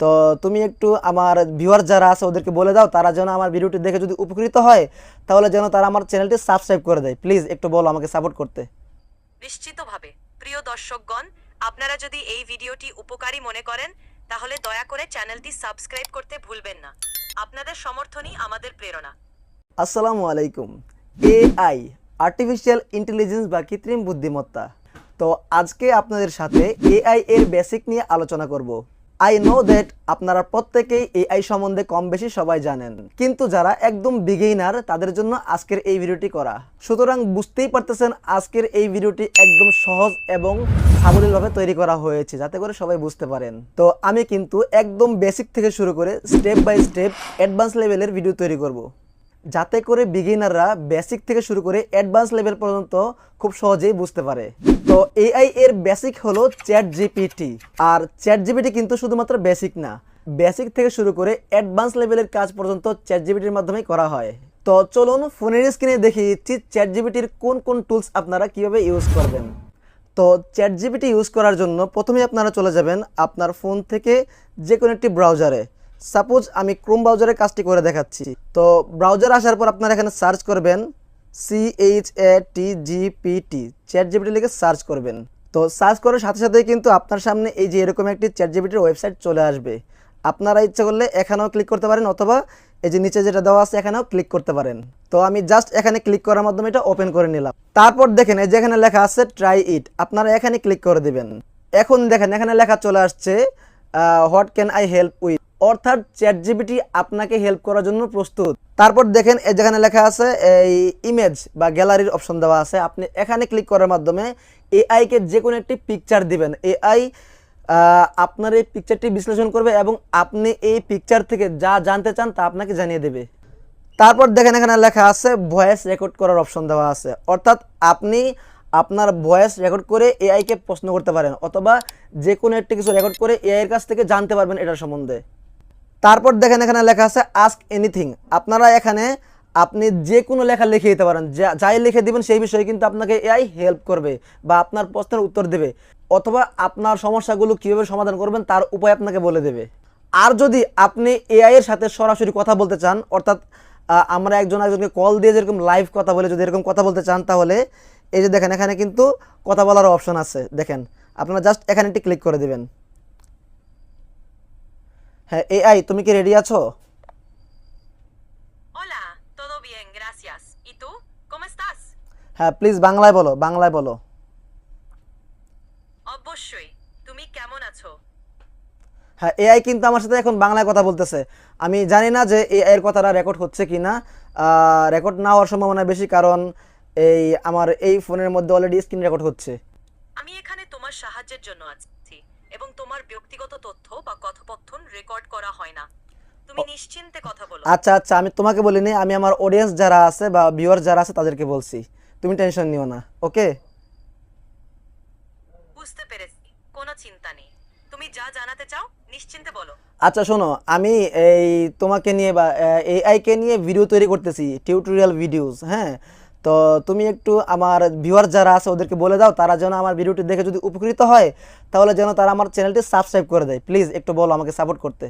তো তুমি একটু আমার ভিউয়ার যারা আছে ওদেরকে বলে দাও তারা যেন আমার ভিডিওটি দেখে যদি উপকৃত হয় তাহলে যেন তারা আমার চ্যানেলটি সাবস্ক্রাইব করে দেয়। প্লিজ একটু বলো আমাকে সাপোর্ট করতে। নিশ্চিতভাবে। প্রিয় দর্শকগণ আপনারা যদি এই ভিডিওটি উপকারী মনে করেন তাহলে দয়া করে চ্যানেলটি সাবস্ক্রাইব করতে ভুলবেন না। আপনাদের সমর্থনই আমাদের প্রেরণা। আসসালামু আলাইকুম। এআই আর্টিফিশিয়াল ইন্টেলিজেন্স বা কৃত্রিম বুদ্ধিমত্তা। তো আজকে আপনাদের সাথে এআই এর বেসিক নিয়ে আলোচনা করব। আই নো দ্যাট আপনারা প্রত্যেকেই এআই সম্বন্ধে কম বেশি সবাই জানেন। কিন্তু যারা একদম বিগেইনার তাদের জন্য আজকের এই ভিডিওটি করা। সুতরাং বুঝতেই পারতেছেন আজকের এই ভিডিওটি একদম সহজ এবং সাবলীলভাবে তৈরি করা হয়েছে, যাতে করে সবাই বুঝতে পারেন। তো আমি কিন্তু একদম বেসিক থেকে শুরু করে স্টেপ বাই স্টেপ অ্যাডভান্স লেভেলের ভিডিও তৈরি করব। যাতে করে বিগিনাররা বেসিক থেকে শুরু করে অ্যাডভান্স লেভেল পর্যন্ত খুব সহজেই বুঝতে পারে। তো এআই এর বেসিক হলো চ্যাট জিপিটি আর চ্যাট জিপিটি কিন্তু শুধুমাত্র বেসিক না বেসিক থেকে শুরু করে অ্যাডভান্স লেভেলের কাজ পর্যন্ত চ্যাট জিপিটির মাধ্যমেই করা হয়। তো চলুন ফোনের স্ক্রিনে দেখিয়ে দিচ্ছি চ্যাট জিপিটির কোন কোন টুলস আপনারা কীভাবে ইউজ করবেন। তো চ্যাট জিপিটি ইউজ করার জন্য প্রথমে আপনারা চলে যাবেন আপনার ফোন থেকে যে কোনো একটি ব্রাউজারে সাপোজ আমি ক্রোম ব্রাউজারের কাজটি করে দেখাচ্ছি, তো ব্রাউজার আসার পর আপনারা এখানে সার্চ করবেন C H A T G P T ChatGPT লিখে সার্চ করবেন। তো সার্চ করার সাথে সাথেই কিন্তু আপনার সামনে এই যে এরকম একটি চ্যাট জিপিটির ওয়েবসাইট চলে আসবে। আপনারা ইচ্ছা করলে এখানেও ক্লিক করতে পারেন অথবা এই যে নিচে যেটা দেওয়া আছে এখানেও ক্লিক করতে পারেন। তো আমি জাস্ট এখানে ক্লিক করার মাধ্যমে এটা ওপেন করে নিলাম। তারপর দেখেন এই যে এখানে লেখা আছে ট্রাই ইট আপনারা এখানে ক্লিক করে দিবেন। এখন দেখেন এখানে লেখা চলে আসছে what can I help with অর্থাৎ চ্যাট জিপিটি আপনাকে হেল্প করার জন্য প্রস্তুত। তারপর দেখেন যেখানে লেখা আছে, এই ইমেজ বা গ্যালারির অপশন দেওয়া আছে। আপনি এখানে ক্লিক করার মাধ্যমে এআইকে যে কোনো একটি পিকচার দিবেন। এআই আপনার এই পিকচারটি বিশ্লেষণ করবে এবং আপনি এই পিকচার থেকে যা জানতে চান তা আপনাকে জানিয়ে দেবে। তারপর দেখেন, এখানে লেখা আছে ভয়েস রেকর্ড করার অপশন দেওয়া আছে। অর্থাৎ আপনি আপনার ভয়েস রেকর্ড করে এআইকে প্রশ্ন করতে পারেন অথবা যে কোনো একটি কিছু রেকর্ড করে এআইয়ের কাছ থেকে জানতে পারবেন এটার সম্বন্ধে। তারপর দেখেন এখানে লেখা আছে আস্ক এনিথিং আপনারা এখানে আপনি যে কোনো লেখা লিখে দিতে পারেন। যাই লিখে দিবেন সেই বিষয়ে কিন্তু আপনাকে এআই হেল্প করবে বা আপনার প্রশ্নের উত্তর দেবে অথবা আপনার সমস্যাগুলো কীভাবে সমাধান করবেন তার উপায় আপনাকে বলে দেবে। আর যদি আপনি এআই এর সাথে সরাসরি কথা বলতে চান, অর্থাৎ আমরা একজন একজনকে কল দিয়ে যেরকম লাইভ কথা বলে যদি এরকম কথা বলতে চান তাহলে এই যে দেখেন এখানে কিন্তু কথা বলার অপশন আছে। দেখেন, আপনারা জাস্ট এখানে একটি ক্লিক করে দিবেন। হ্যাঁ এআই তুমি কি রেডি আছো Hola, todo bien, gracias. ¿Y tú? ¿Cómo estás? হ্যাঁ প্লিজ বাংলায় বলো বাংলায় বলো অবশ্যই তুমি কেমন আছো হ্যাঁ এআই কিন্তু আমার সাথে এখন বাংলায় কথা বলতেছে। আমি জানি না যে এআই এর কথাটা রেকর্ড হচ্ছে কি না রেকর্ড না হওয়ার সম্ভাবনা বেশি কারণ এই আমার এই ফোনের মধ্যে অলরেডি স্ক্রিন রেকর্ড হচ্ছে। আমি এখানে তোমার সাহায্যের জন্য আছি। এবং তোমার ব্যক্তিগত তথ্য বা কথোপকথন রেকর্ড করা হয় না। তুমি নিশ্চিন্তে কথা বলো। আচ্ছা আচ্ছা আমি তোমাকে বলিনি আমি আমার অডিয়েন্স যারা আছে বা ভিউয়ার যারা আছে তাদেরকে বলছি। তুমি টেনশন নিও না ওকে বুঝতে পেরেছি কোনো চিন্তা নেই। তুমি যা জানাতে চাও নিশ্চিন্তে বলো। আচ্ছা শোনো আমি এই তোমাকে নিয়ে বা এআইকে নিয়ে ভিডিও তৈরি করতেছি টিউটোরিয়াল ভিডিওস হ্যাঁ? তো তুমি একটু আমার ভিউয়ার যারা আছে ওদেরকে বলে দাও তারা যেন আমার ভিডিওটি দেখে যদি উপকৃত হয় তাহলে যেন তারা আমার চ্যানেলটি সাবস্ক্রাইব করে দেয়। প্লিজ একটু বলো আমাকে সাপোর্ট করতে।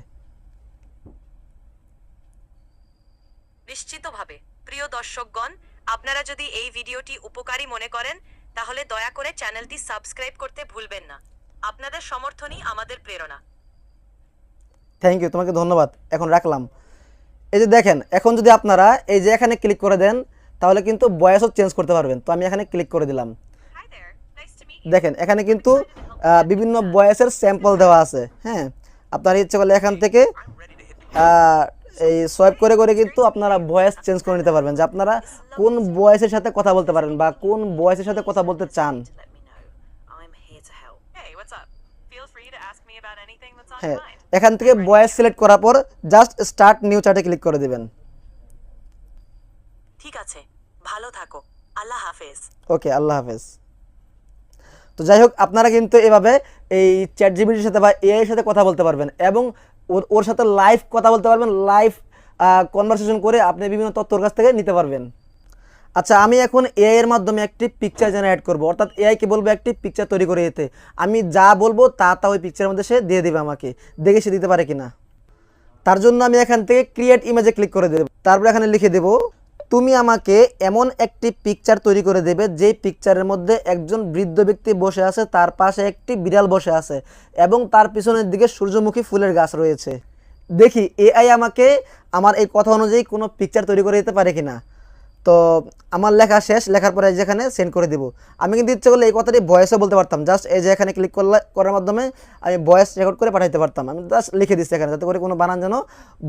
নিশ্চিতভাবে প্রিয় দর্শকগণ আপনারা যদি এই ভিডিওটি উপকারী মনে করেন তাহলে দয়া করে চ্যানেলটি সাবস্ক্রাইব করতে ভুলবেন না। আপনাদের সমর্থনই আমাদের প্রেরণা। থ্যাংক ইউ তোমাকে ধন্যবাদ। এখন রাখলাম। এই যে দেখেন এখন যদি আপনারা এই যে এখানে ক্লিক করে দেন তাহলে কিন্তু বয়সও চেঞ্জ করতে পারবেন। তো আমি এখানে ক্লিক করে দিলাম. দেখেন এখানে কিন্তু বিভিন্ন বয়সের স্যাম্পল দেওয়া আছে হ্যাঁ? আপনার ইচ্ছে করলে এখান থেকে এই সোয়াইপ করে করে কিন্তু আপনারা ভয়েস চেঞ্জ করে নিতে পারবেন। যে আপনারা কোন বয়সের সাথে কথা বলতে পারেন বা কোন বয়সের সাথে কথা বলতে চান। হ্যাঁ এখান থেকে বয়েস সিলেক্ট করার পর জাস্ট স্টার্ট নিউ চার্টে ক্লিক করে দিবেন। ঠিক আছে, ভালো থাকো। আল্লাহ হাফেজ। ওকে, আল্লাহ হাফেজ। তো যাই হোক, আপনারা কিন্তু এভাবে এই চ্যাট জিবিটির সাথে বা এআই এর সাথে কথা বলতে পারবেন এবং ওর ওর সাথে লাইভ কথা বলতে পারবেন, লাইভ কনভারসেশন করে আপনি বিভিন্ন তথ্য ওর কাছ থেকে নিতে পারবেন। আচ্ছা আমি এখন এআই এর মাধ্যমে একটি পিকচার জেনারেট করব। অর্থাৎ এআইকে বলব একটি পিকচার তৈরি করে দিতে। আমি যা বলব তা তা ওই পিকচারের মধ্যে সে দিয়ে দেবে আমাকে। দেখে সে দিতে পারে কিনা। তার জন্য আমি এখান থেকে ক্রিয়েট ইমেজে ক্লিক করে দেব। তারপর এখানে লিখে দেব তুমি আমাকে এমন একটি পিকচার তৈরি করে দেবে, যেই পিকচারের মধ্যে একজন বৃদ্ধ ব্যক্তি বসে আছে, তার পাশে একটি বিড়াল বসে আছে এবং তার পিছনের দিকে সূর্যমুখী ফুলের গাছ রয়েছে। দেখি এআই আমাকে আমার এই কথা অনুযায়ী কোনো পিকচার তৈরি করে দিতে পারে কিনা। তো আমার লেখা শেষ, লেখার পরে যেখানে সেন্ড করে দিব। আমি কিন্তু ইচ্ছে করলে এই কথাটি ভয়েসও বলতে পারতাম। জাস্ট এই যে এখানে ক্লিক করলে, করার মাধ্যমে আমি ভয়েস রেকর্ড করে পাঠাইতে পারতাম। আমি জাস্ট লিখে দিচ্ছি এখানে, যাতে করে কোনো বানান যেন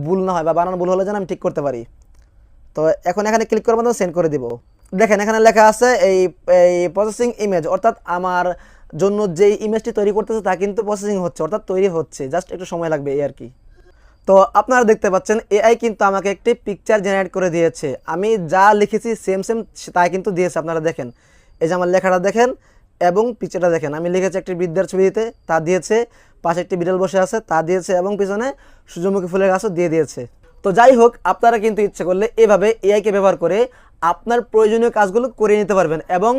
ভুল না হয় বা বানান ভুল হলে যেন আমি ঠিক করতে পারি। তো এখন এখানে ক্লিক করার মাধ্যমে সেন্ড করে দিব। দেখেন, এখানে লেখা আছে এই এই প্রসেসিং ইমেজ অর্থাৎ আমার জন্য যেই ইমেজটি তৈরি করতেছে তা কিন্তু প্রসেসিং হচ্ছে, অর্থাৎ তৈরি হচ্ছে। জাস্ট একটু সময় লাগবে এই আর কি। তো আপনারা দেখতে পাচ্ছেন এআই কিন্তু আমাকে একটি পিকচার জেনারেট করে দিয়েছে। আমি যা লিখেছি সেম সেম তাই কিন্তু দিয়েছে, আপনারা দেখেন। এই যে আমার লেখাটা দেখেন এবং পিকচারটা দেখেন। আমি লিখেছি একটি বৃদ্ধার ছবি দিতে তা দিয়েছে, পাশে একটি বিড়াল বসে আছে, তা দিয়েছে এবং পিছনে সূর্যমুখী ফুলের গাছও দিয়ে দিয়েছে। তো যাই হোক, আপনারা কিন্তু ইচ্ছে করলে এভাবে এআইকে ব্যবহার করে আপনার প্রয়োজনীয় কাজগুলো করে নিতে পারবেন এবং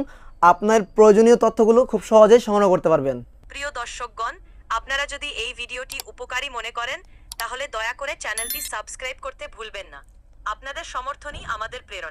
আপনার প্রয়োজনীয় তথ্যগুলো খুব সহজেই সংগ্রহ করতে পারবেন। প্রিয় দর্শকগণ, আপনারা যদি এই ভিডিওটি উপকারী মনে করেন, তাহলে দয়া করে চ্যানেলটি সাবস্ক্রাইব করতে ভুলবেন না। আপনাদের সমর্থনই আমাদের প্রেরণা।